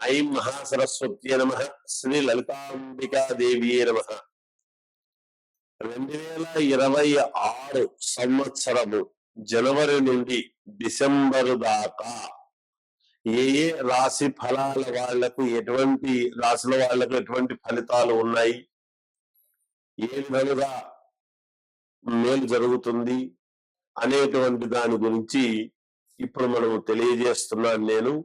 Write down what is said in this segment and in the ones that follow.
ఐం మహాసరస్వత్య నమ శ్రీ లలితాంబికాదేవి నమ. రెండు వేల ఇరవై ఆరు సంవత్సరము జనవరి నుండి డిసెంబరు దాకా ఏ ఏ రాశి ఫలాల వాళ్ళకు ఎటువంటి రాశుల వాళ్ళకు ఎటువంటి ఫలితాలు ఉన్నాయి? ఏ విధంగా మేలు జరుగుతుంది అనేటువంటి దాని గురించి ఇప్పుడు మనం తెలియజేస్తున్నాను నేను.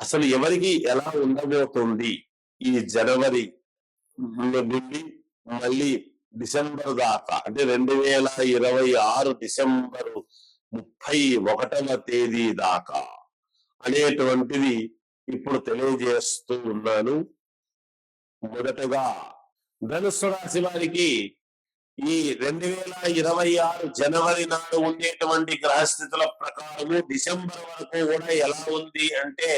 అసలు ఎవరికి ఎలా ఉండబోతుంది ఈ జనవరి నుండి మళ్ళీ డిసెంబర్ దాకా? అంటే రెండు వేల ఇరవై ఆరు డిసెంబరు ముప్పై ఒకటవ తేదీ దాకా అనేటువంటిది ఇప్పుడు తెలియజేస్తూ ఉన్నాను. మొదటగా ధనుసు రాశి వారికి ఈ రెండు వేల ఇరవై ఆరు జనవరి నాడు ఉండేటువంటి గ్రహస్థితుల ప్రకారము డిసెంబర్ వరకు కూడా ఎలా ఉంది అంటే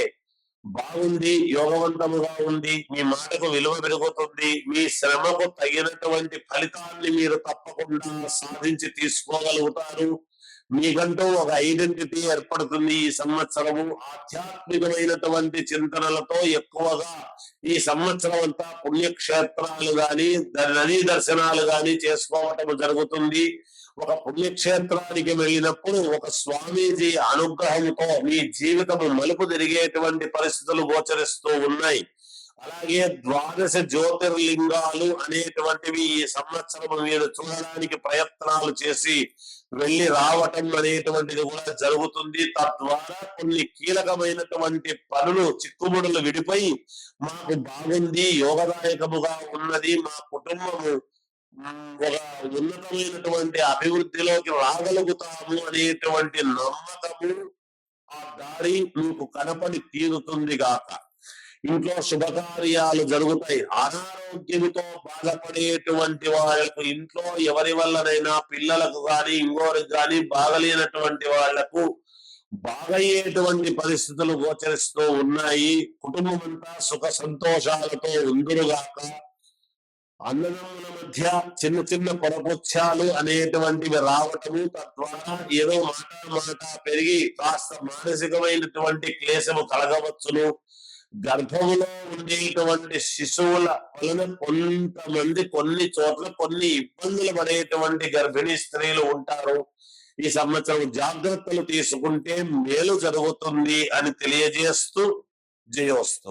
బాగుంది యోగవంతముగా ఉంది మీ మాటకు విలువ పెరుగుతుంది మీ శ్రమకు తగినటువంటి ఫలితాన్ని మీరు తప్పకుండా సాధించి తీసుకోగలుగుతారు. మీకంటూ ఒక ఐడెంటిటీ ఏర్పడుతుంది ఈ సంవత్సరము. ఆధ్యాత్మికమైనటువంటి చింతనలతో ఎక్కువగా ఈ సంవత్సరం అంతా పుణ్యక్షేత్రాలు గాని ద- నదీ దర్శనాలు గాని చేసుకోవటం జరుగుతుంది. ఒక పుణ్యక్షేత్రానికి వెళ్ళినప్పుడు ఒక స్వామీజీ అనుగ్రహంతో మీ జీవితము మలుపు తిరిగేటువంటి పరిస్థితులు గోచరిస్తూ ఉన్నాయి. అలాగే ద్వాదశ జ్యోతిర్లింగాలు అనేటువంటివి ఈ సంవత్సరం మీరు చూడడానికి ప్రయత్నాలు చేసి వెళ్ళి రావటం అనేటువంటిది కూడా జరుగుతుంది. తద్వారా కొన్ని కీలకమైనటువంటి పనులు చిక్కుముడులు విడిపోయి మాకు బాగుంది యోగదాయకముగా ఉన్నది మా కుటుంబము ఒక ఉన్నతమైనటువంటి అభివృద్ధిలోకి రాగలుగుతాము అనేటువంటి నమ్మకము ఆ దారి మీకు కనపడి తీరుతుంది గాక. ఇంట్లో శుభకార్యాలు జరుగుతాయి. అనారోగ్యంతో బాధపడేటువంటి వాళ్ళకు ఇంట్లో ఎవరి వల్లనైనా పిల్లలకు గాని ఇంకోరికి గాని బాగలేనటువంటి వాళ్ళకు బాగయ్యేటువంటి పరిస్థితులు గోచరిస్తూ ఉన్నాయి. కుటుంబం అంతా సుఖ సంతోషాలతో ఉందురుగాక. అన్నదమ్ముల మధ్య చిన్న చిన్న పొరపుచ్చాలు అనేటువంటివి రావటము తద్వారా ఏదో మాట మాట పెరిగి కాస్త మానసికమైనటువంటి క్లేశము కలగవచ్చును. గర్భములో ఉండేటువంటి శిశువుల వలన కొంతమంది కొన్ని చోట్ల కొన్ని ఇబ్బందులు పడేటువంటి గర్భిణీ స్త్రీలు ఉంటారు. ఈ సంవత్సరం జాగ్రత్తలు తీసుకుంటే మేలు జరుగుతుంది అని తెలియజేస్తూ జయోస్తు.